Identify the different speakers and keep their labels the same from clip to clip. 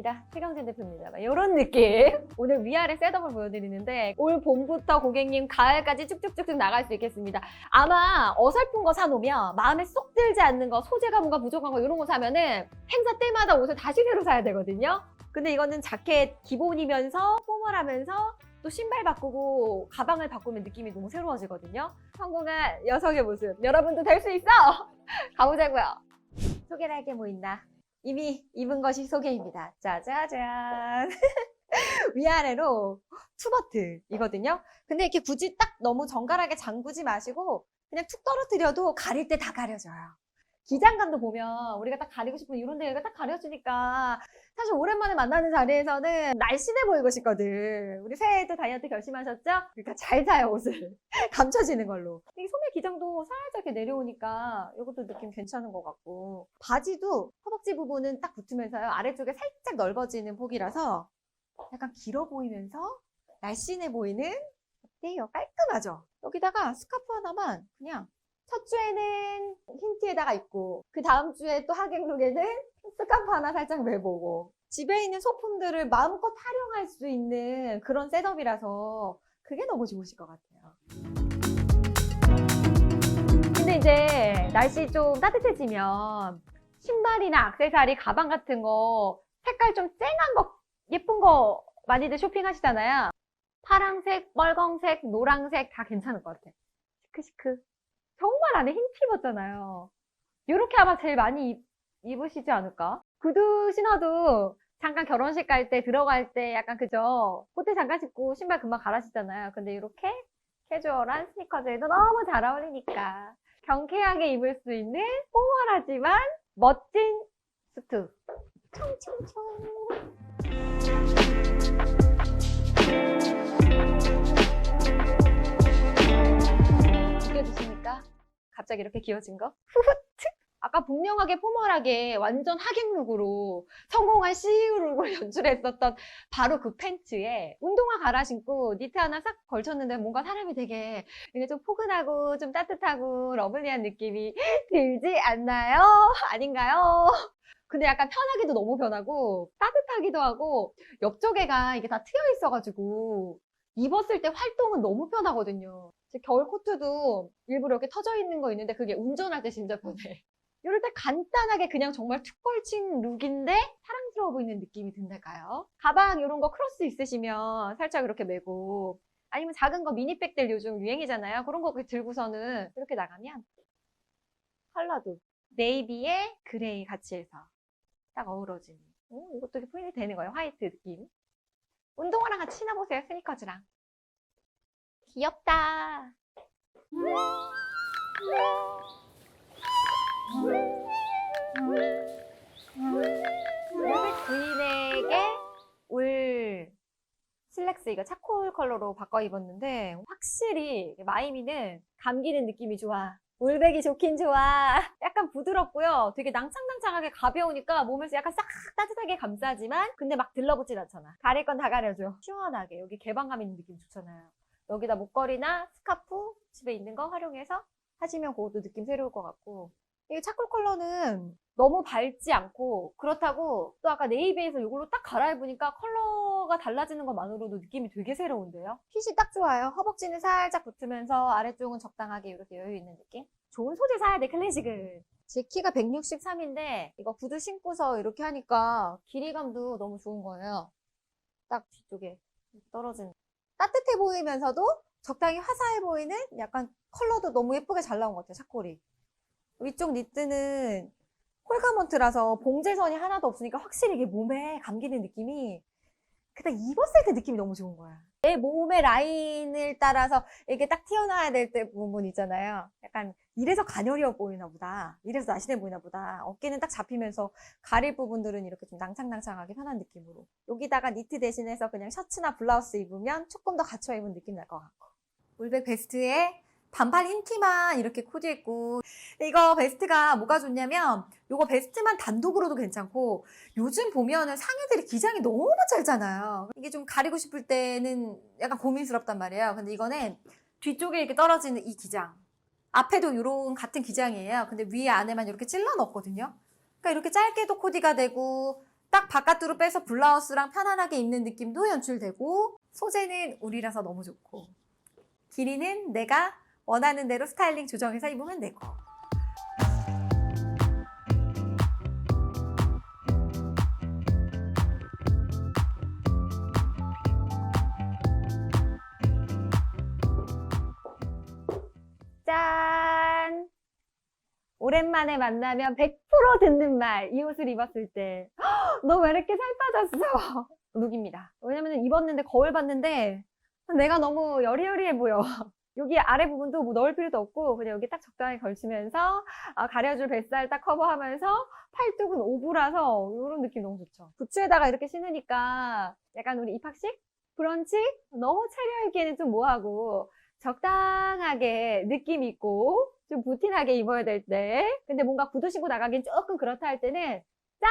Speaker 1: 반갑습니다. 최경진 대표입니다. 이런 느낌. 오늘 위아래 셋업을 보여드리는데 올 봄부터 고객님 가을까지 쭉쭉쭉쭉 나갈 수 있겠습니다. 아마 어설픈 거 사놓으면 마음에 쏙 들지 않는 거, 소재가 뭔가 부족한 거 이런 거 사면은 행사 때마다 옷을 다시 새로 사야 되거든요. 근데 이거는 자켓 기본이면서 포멀하면서 또 신발 바꾸고 가방을 바꾸면 느낌이 너무 새로워지거든요. 성공한 여성의 모습 여러분도 될 수 있어! 가보자고요. 소개를 할 게 뭐 있나? 이미 입은 것이 소개입니다. 짜자잔. 위아래로 투버트이거든요. 근데 이렇게 굳이 딱 너무 정갈하게 잠그지 마시고 그냥 툭 떨어뜨려도 가릴 때 다 가려져요. 기장감도 보면 우리가 딱 가리고 싶은 이런 데가 딱 가려주니까 사실 오랜만에 만나는 자리에서는 날씬해 보이고 싶거든. 우리 새해에도 다이어트 결심하셨죠? 그러니까 잘 사요 옷을. 감춰지는 걸로. 이 소매 기장도 살짝 이렇게 내려오니까 이것도 느낌 괜찮은 것 같고 바지도 허벅지 부분은 딱 붙으면서요. 아래쪽에 살짝 넓어지는 폭이라서 약간 길어 보이면서 날씬해 보이는 어때요? 깔끔하죠? 여기다가 스카프 하나만 그냥 첫 주에는 흰 티에다가 입고 그 다음 주에 또 하객룩에는 스카프 하나 살짝 매보고 집에 있는 소품들을 마음껏 활용할 수 있는 그런 셋업이라서 그게 너무 좋으실 것 같아요. 근데 이제 날씨 좀 따뜻해지면 신발이나 액세서리, 가방 같은 거 색깔 좀 쨍한 거, 예쁜 거 많이들 쇼핑하시잖아요. 파랑색, 빨강색, 노랑색 다 괜찮을 것 같아. 시크시크. 정말 안에 흰티 입었잖아요. 이렇게 아마 제일 많이 입, 입으시지 않을까? 구두 신어도 잠깐 결혼식 갈 때, 들어갈 때 약간 그죠? 호텔 잠깐 신고 신발 금방 갈아 신잖아요. 근데 이렇게 캐주얼한 스니커즈에도 너무 잘 어울리니까. 경쾌하게 입을 수 있는 포멀하지만 멋진 수트. 총총총. 갑자기 이렇게 기어진 거? 후후트! 아까 분명하게 포멀하게 완전 하객룩으로 성공한 CU룩을 연출했었던 바로 그 팬츠에 운동화 갈아 신고 니트 하나 싹 걸쳤는데 뭔가 사람이 되게 이게 좀 포근하고 좀 따뜻하고 러블리한 느낌이 들지 않나요? 아닌가요? 근데 약간 편하기도 너무 편하고 따뜻하기도 하고 옆쪽에가 이게 다 트여 있어가지고 입었을 때 활동은 너무 편하거든요. 제 겨울 코트도 일부러 이렇게 터져 있는 거 있는데 그게 운전할 때 진짜 편해. 이럴 때 간단하게 그냥 정말 툭 걸친 룩인데 사랑스러워 보이는 느낌이 든달까요? 가방 이런 거 크로스 있으시면 살짝 이렇게 메고 아니면 작은 거 미니백들 요즘 유행이잖아요. 그런 거 들고서는 이렇게 나가면 컬러도 네이비에 그레이 같이 해서 딱 어우러지는 오, 이것도 포인트 되는 거예요. 화이트 느낌. 운동화랑 같이 신어보세요. 스니커즈랑. 귀엽다. 부인에게 올 슬랙스 이거 차콜 컬러로 바꿔 입었는데 확실히 마이미는 감기는 느낌이 좋아. 울백이 좋긴 좋아. 약간 부드럽고요. 되게 낭창낭창하게 가벼우니까 몸에서 약간 싹 따뜻하게 감싸지만 근데 막 들러붙진 않잖아. 가릴 건 다 가려줘. 시원하게. 여기 개방감 있는 느낌 좋잖아요. 여기다 목걸이나 스카프 집에 있는 거 활용해서 하시면 그것도 느낌 새로울 것 같고 이 차콜 컬러는 너무 밝지 않고 그렇다고 또 아까 네이비에서 이걸로 딱 갈아입으니까 컬러가 달라지는 것만으로도 느낌이 되게 새로운데요. 핏이 딱 좋아요. 허벅지는 살짝 붙으면서 아래쪽은 적당하게 이렇게 여유 있는 느낌. 좋은 소재 사야 돼 클래식은. 제 키가 163인데 이거 구두 신고서 이렇게 하니까 길이감도 너무 좋은 거예요. 딱 뒤쪽에 떨어지는. 따뜻해 보이면서도 적당히 화사해 보이는 약간 컬러도 너무 예쁘게 잘 나온 것 같아요, 샤콜이. 위쪽 니트는 폴가먼트라서 봉제선이 하나도 없으니까 확실히 이게 몸에 감기는 느낌이 그냥 입었을 때 느낌이 너무 좋은 거야. 내 몸의 라인을 따라서 이게 딱 튀어나와야 될 때 부분 있잖아요. 약간 이래서 가녀려 보이나 보다. 이래서 날씬해 보이나 보다. 어깨는 딱 잡히면서 가릴 부분들은 이렇게 좀 낭창낭창하게 편한 느낌으로. 여기다가 니트 대신해서 그냥 셔츠나 블라우스 입으면 조금 더 갖춰 입은 느낌 날 것 같고. 울백 베스트에 반팔 흰 티만 이렇게 코디했고 이거 베스트가 뭐가 좋냐면 이거 베스트만 단독으로도 괜찮고 요즘 보면은 상의들이 기장이 너무 짧잖아요? 이게 좀 가리고 싶을 때는 약간 고민스럽단 말이에요. 근데 이거는 뒤쪽에 이렇게 떨어지는 이 기장 앞에도 이런 같은 기장이에요. 근데 위에 안에만 이렇게 찔러 넣었거든요. 그러니까 이렇게 짧게도 코디가 되고 딱 바깥으로 빼서 블라우스랑 편안하게 입는 느낌도 연출되고 소재는 울이라서 너무 좋고 길이는 내가 원하는 대로 스타일링 조정해서 입으면 되고 짠! 오랜만에 만나면 100% 듣는 말. 이 옷을 입었을 때. 너 왜 이렇게 살 빠졌어? 룩입니다. 왜냐면 입었는데, 거울 봤는데, 내가 너무 여리여리해 보여. 여기 아래 부분도 뭐 넣을 필요도 없고, 그냥 여기 딱 적당히 걸치면서, 아, 가려줄 뱃살 딱 커버하면서, 팔뚝은 오브라서, 이런 느낌 너무 좋죠. 부츠에다가 이렇게 신으니까, 약간 우리 입학식? 브런치? 너무 차려입기에는 좀 뭐하고, 적당하게 느낌 있고 좀 부틴하게 입어야 될 때. 근데 뭔가 구두 신고 나가긴 조금 그렇다 할 때는 짠!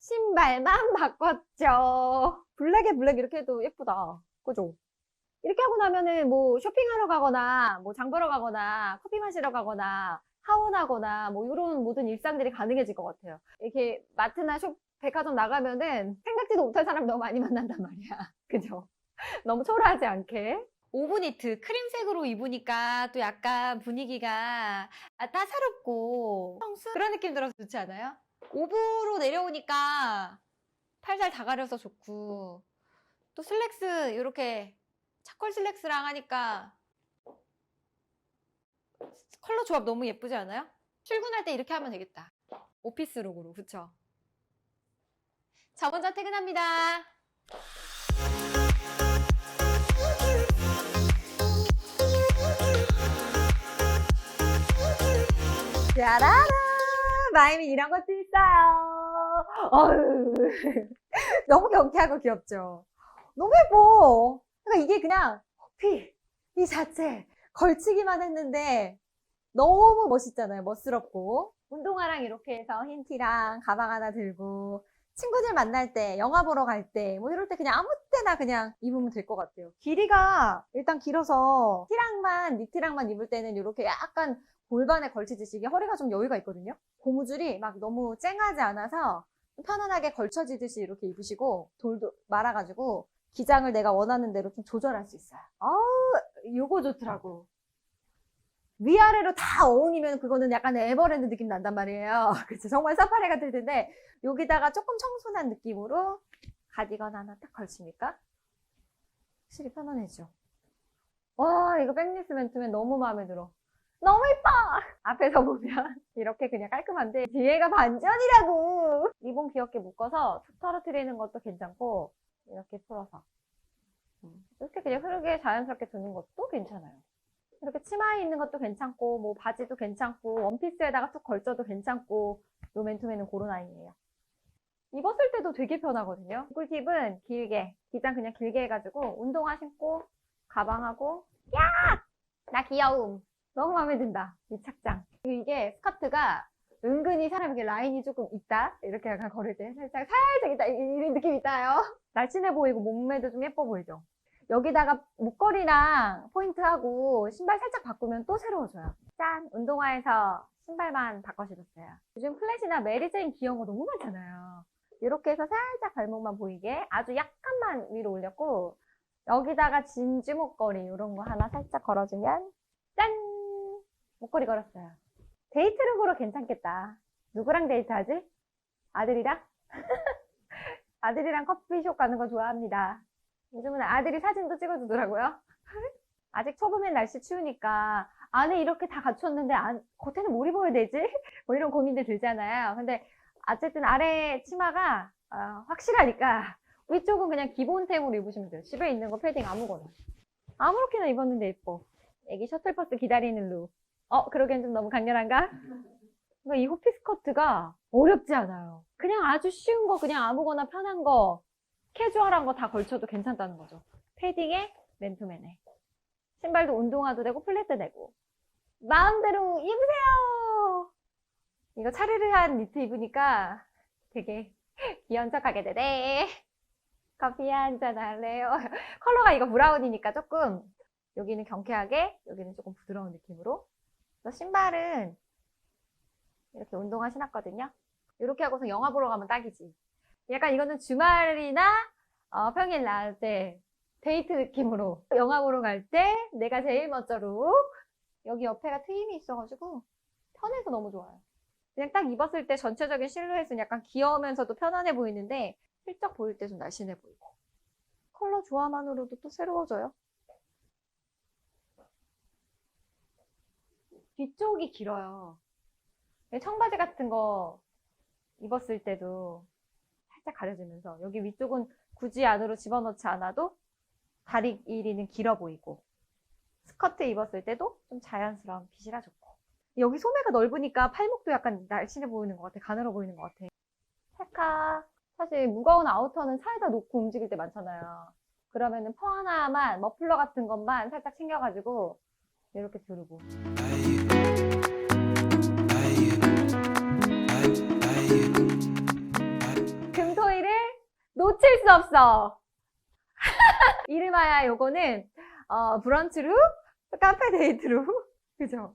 Speaker 1: 신발만 바꿨죠. 블랙에 블랙 이렇게 해도 예쁘다. 그죠? 이렇게 하고 나면은 뭐 쇼핑하러 가거나 뭐 장 보러 가거나 커피 마시러 가거나 하원하거나 뭐 이런 모든 일상들이 가능해질 것 같아요. 이렇게 마트나 쇼 백화점 나가면은 생각지도 못할 사람 너무 많이 만난단 말이야. 그죠? 너무 초라하지 않게. 오브니트 크림색으로 입으니까 또 약간 분위기가 아, 따사롭고 성수 그런 느낌 들어서 좋지 않아요? 오브로 내려오니까 팔살 다 가려서 좋고 또 슬랙스 이렇게 차콜 슬랙스랑 하니까 컬러 조합 너무 예쁘지 않아요? 출근할 때 이렇게 하면 되겠다. 오피스 룩으로 그쵸? 저 먼저 퇴근합니다. 짜라라! 마임이 이런 것도 있어요. 어휴. 너무 경쾌하고 귀엽죠? 너무 예뻐. 그러니까 이게 그냥 호피, 이 자체, 걸치기만 했는데 너무 멋있잖아요. 멋스럽고. 운동화랑 이렇게 해서 흰 티랑 가방 하나 들고 친구들 만날 때, 영화 보러 갈 때, 뭐 이럴 때 그냥 아무 때나 그냥 입으면 될 것 같아요. 길이가 일단 길어서 티랑만, 니트랑만 입을 때는 이렇게 약간 골반에 걸치듯이 이게 허리가 좀 여유가 있거든요. 고무줄이 막 너무 쨍하지 않아서 편안하게 걸쳐지듯이 이렇게 입으시고 돌도 말아가지고 기장을 내가 원하는 대로 좀 조절할 수 있어요. 아우, 요거 좋더라고. 위아래로 다 어울리면 그거는 약간 에버랜드 느낌 난단 말이에요. 그래서 정말 사파리 같을 텐데 여기다가 조금 청순한 느낌으로 가디건 하나 딱 걸치니까 확실히 편안해져. 와 이거 백리스 맨투맨 너무 마음에 들어. 너무 예뻐! 앞에서 보면 이렇게 그냥 깔끔한데 뒤에가 반전이라고! 리본 귀엽게 묶어서 툭 떨어뜨리는 것도 괜찮고 이렇게 풀어서 음, 이렇게 그냥 흐르게 자연스럽게 두는 것도 괜찮아요. 이렇게 치마에 있는 것도 괜찮고 뭐 바지도 괜찮고 원피스에다가 툭 걸쳐도 괜찮고 요 맨투맨은 고런 아이예요. 입었을 때도 되게 편하거든요. 꿀팁은 길게 기장 그냥 길게 해가지고 운동화 신고 가방하고 야! 나 귀여움 너무 마음에 든다 이 착장 이게 스커트가 은근히 사람에게 라인이 조금 있다 이렇게 약간 걸을 때 살짝 살짝 있다 이- 이런 느낌 있다요 날씬해 보이고 몸매도 좀 예뻐 보이죠 여기다가 목걸이랑 포인트하고 신발 살짝 바꾸면 또 새로워져요. 짠! 운동화에서 신발만 바꿔 신었어요. 요즘 플랫이나 메리제인 귀여운 거 너무 많잖아요. 이렇게 해서 살짝 발목만 보이게 아주 약간만 위로 올렸고 여기다가 진주 목걸이 이런 거 하나 살짝 걸어주면 짠! 목걸이 걸었어요. 데이트룩으로 괜찮겠다. 누구랑 데이트하지? 아들이랑? 아들이랑 커피숍 가는 거 좋아합니다. 요즘은 아들이 사진도 찍어주더라고요. 아직 초봄엔 날씨 추우니까 안에 이렇게 다 갖췄는데 안, 겉에는 뭘 입어야 되지? 뭐 이런 고민들 들잖아요. 근데 어쨌든 아래 치마가 어, 확실하니까 위쪽은 그냥 기본템으로 입으시면 돼요. 집에 있는 거 패딩 아무거나. 아무렇게나 입었는데 예뻐. 애기 셔틀버스 기다리는 룩. 어, 그러기엔 좀 너무 강렬한가? 그러니까 이 호피 스커트가 어렵지 않아요. 그냥 아주 쉬운 거, 그냥 아무거나 편한 거, 캐주얼한 거 다 걸쳐도 괜찮다는 거죠. 패딩에 맨투맨에. 신발도 운동화도 되고 플랫도 되고. 마음대로 입으세요! 이거 차르르한 니트 입으니까 되게 귀여운 척 하게 되네. 커피 한 잔 할래요? 컬러가 이거 브라운이니까 조금 여기는 경쾌하게 여기는 조금 부드러운 느낌으로 그래서 신발은 이렇게 운동화 신었거든요. 이렇게 하고서 영화 보러 가면 딱이지. 약간 이거는 주말이나 어, 평일 낮에 데이트 느낌으로 영화 보러 갈 때 내가 제일 먼저 룩 여기 옆에가 트임이 있어가지고 편해서 너무 좋아요. 그냥 딱 입었을 때 전체적인 실루엣은 약간 귀여우면서도 편안해 보이는데 슬쩍 보일 때 좀 날씬해 보이고 컬러 조화만으로도 또 새로워져요. 뒤쪽이 길어요. 청바지 같은 거 입었을 때도 살짝 가려지면서 여기 위쪽은 굳이 안으로 집어넣지 않아도 다리 길이는 길어 보이고 스커트 입었을 때도 좀 자연스러운 핏이라 좋고. 여기 소매가 넓으니까 팔목도 약간 날씬해 보이는 것 같아. 가늘어 보이는 것 같아. 찰칵 사실 무거운 아우터는 차에다 놓고 움직일 때 많잖아요. 그러면은 퍼 하나만 머플러 같은 것만 살짝 챙겨가지고 이렇게 두르고 놓칠 수 없어. 이름하여 요거는 어, 브런치룩, 카페 데이트룩, 그죠?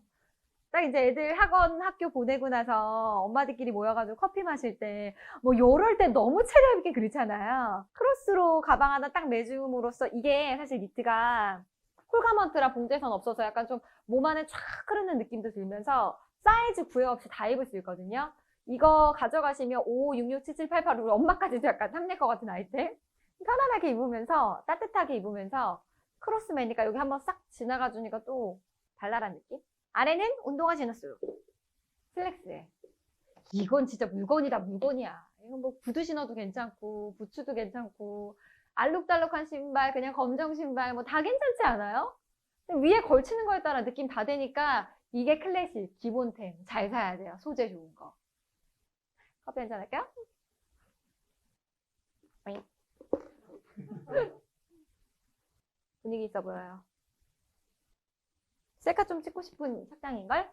Speaker 1: 딱 이제 애들 학원 학교 보내고 나서 엄마들끼리 모여가지고 커피 마실 때 뭐 요럴 때 너무 차려입기 그렇잖아요. 크로스로 가방 하나 딱 매줌으로써 이게 사실 니트가 콜가먼트라 봉제선 없어서 약간 좀 몸 안에 쫙 흐르는 느낌도 들면서 사이즈 구애 없이 다 입을 수 있거든요. 이거 가져가시면 5, 6, 6, 7, 7, 8, 8 우리 엄마까지 도 약간 탐낼 것 같은 아이템? 편안하게 입으면서 따뜻하게 입으면서 크로스매니까 여기 한번 싹 지나가 주니까 또 발랄한 느낌? 아래는 운동화 신었어요 슬랙스에. 이건 진짜 물건이다 물건이야. 이건 뭐 구두 신어도 괜찮고 부츠도 괜찮고 알록달록한 신발 그냥 검정 신발 뭐 다 괜찮지 않아요? 위에 걸치는 거에 따라 느낌 다 되니까 이게 클래식 기본템. 잘 사야 돼요. 소재 좋은 거 커피 한잔 할까요? 분위기 있어 보여요. 셀카 좀 찍고 싶은 착장인걸?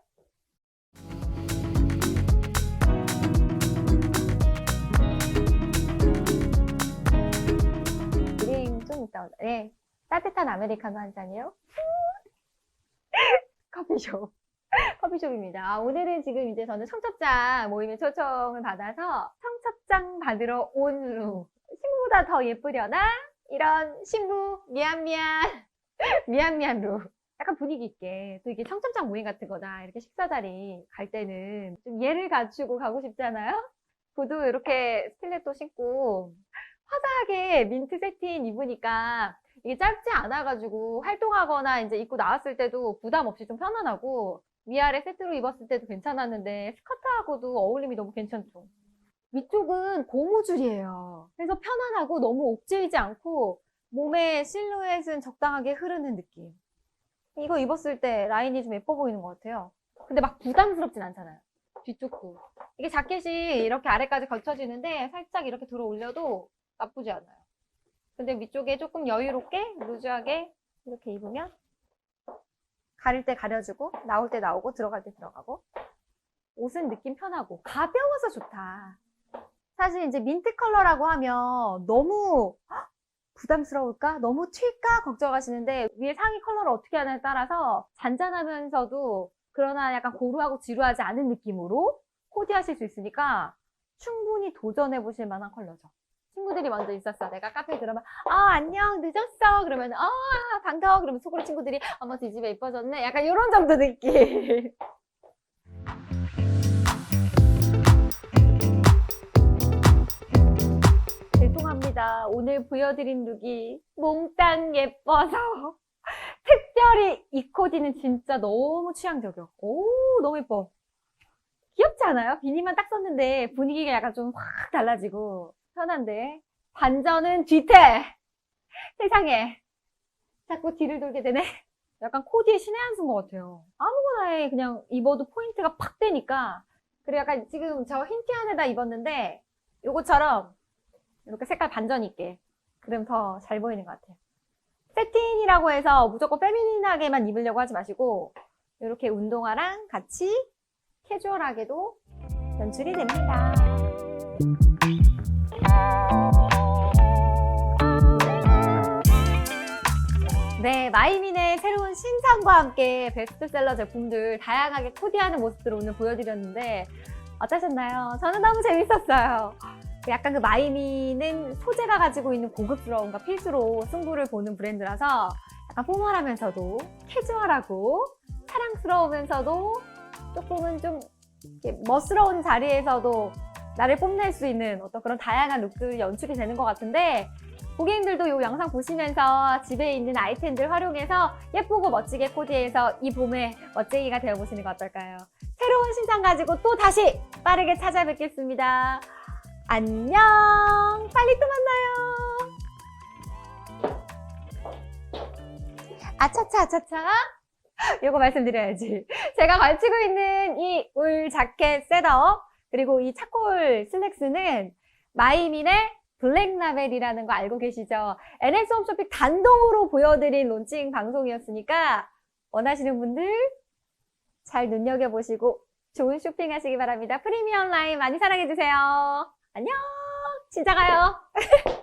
Speaker 1: 드링 좀 오자. 네. 따뜻한 아메리카노 한 잔이요. 커피숍. 커피숍입니다. 아, 오늘은 지금 이제 저는 청첩장 모임에 초청을 받아서 청첩장 받으러 온 루. 신부보다 더 예쁘려나? 이런 신부 미안 미안 미안 미안 루. 약간 분위기 있게 또 이게 청첩장 모임 같은 거나 이렇게 식사 자리 갈 때는 좀 예를 갖추고 가고 싶잖아요. 구두 이렇게 스틸레토 신고 화사하게 민트 세틴 입으니까 이게 짧지 않아가지고 활동하거나 이제 입고 나왔을 때도 부담 없이 좀 편안하고 위아래 세트로 입었을 때도 괜찮았는데 스커트하고도 어울림이 너무 괜찮죠. 위쪽은 고무줄이에요. 그래서 편안하고 너무 옥죄이지 않고 몸의 실루엣은 적당하게 흐르는 느낌. 이거 입었을 때 라인이 좀 예뻐 보이는 것 같아요. 근데 막 부담스럽진 않잖아요. 뒤쪽도. 이게 자켓이 이렇게 아래까지 걸쳐지는데 살짝 이렇게 들어 올려도 나쁘지 않아요. 근데 위쪽에 조금 여유롭게 루즈하게 이렇게 입으면 가릴 때 가려주고 나올 때 나오고 들어갈 때 들어가고 옷은 느낌 편하고 가벼워서 좋다. 사실 이제 민트 컬러라고 하면 너무 헉, 부담스러울까? 너무 튈까? 걱정하시는데 위에 상의 컬러를 어떻게 하냐에 따라서 잔잔하면서도 그러나 약간 고루하고 지루하지 않은 느낌으로 코디하실 수 있으니까 충분히 도전해 보실 만한 컬러죠. 친구들이 먼저 있었어. 내가 카페에 들어가면 아 안녕 늦었어. 그러면 아 반가워. 그러면 속으로 친구들이 어머 뒤집에 이뻐졌네. 약간 이런 정도 느낌. 죄송합니다. 오늘 보여드린 룩이 몽땅 예뻐서 특별히 이 코디는 진짜 너무 취향적이야. 오 너무 예뻐. 귀엽지 않아요? 비니만 딱 썼는데 분위기가 약간 좀 확 달라지고 편한데. 반전은 뒤태. 세상에. 자꾸 뒤를 돌게 되네. 약간 코디의 신의 한 수인 것 같아요. 아무거나에 그냥 입어도 포인트가 팍 되니까. 그리고 약간 지금 저 흰티 안에다 입었는데 요거처럼 이렇게 색깔 반전 있게. 그럼 더 잘 보이는 것 같아요. 세틴이라고 해서 무조건 페미닌하게만 입으려고 하지 마시고 이렇게 운동화랑 같이 캐주얼하게도 연출이 됩니다. 마이민의 새로운 신상과 함께 베스트셀러 제품들 다양하게 코디하는 모습들을 오늘 보여드렸는데 어떠셨나요? 저는 너무 재밌었어요. 약간 그 마이미는 소재가 가지고 있는 고급스러움과 필수로 승부를 보는 브랜드라서 약간 포멀하면서도 캐주얼하고 사랑스러우면서도 조금은 좀 멋스러운 자리에서도 나를 뽐낼 수 있는 어떤 그런 다양한 룩들이 연출이 되는 것 같은데 고객님들도 이 영상 보시면서 집에 있는 아이템들 활용해서 예쁘고 멋지게 코디해서 이 봄에 멋쟁이가 되어보시는 거 어떨까요? 새로운 신상 가지고 또 다시 빠르게 찾아뵙겠습니다. 안녕! 빨리 또 만나요! 아차차, 아차차. 요거 말씀드려야지. 제가 걸치고 있는 이 울 자켓 셋업, 그리고 이 차콜 슬랙스는 마이민의 블랙라벨이라는 거 알고 계시죠? NS 홈쇼핑 단독으로 보여드린 론칭 방송이었으니까 원하시는 분들 잘 눈여겨보시고 좋은 쇼핑 하시기 바랍니다. 프리미엄 라인 많이 사랑해주세요. 안녕! 진짜 가요.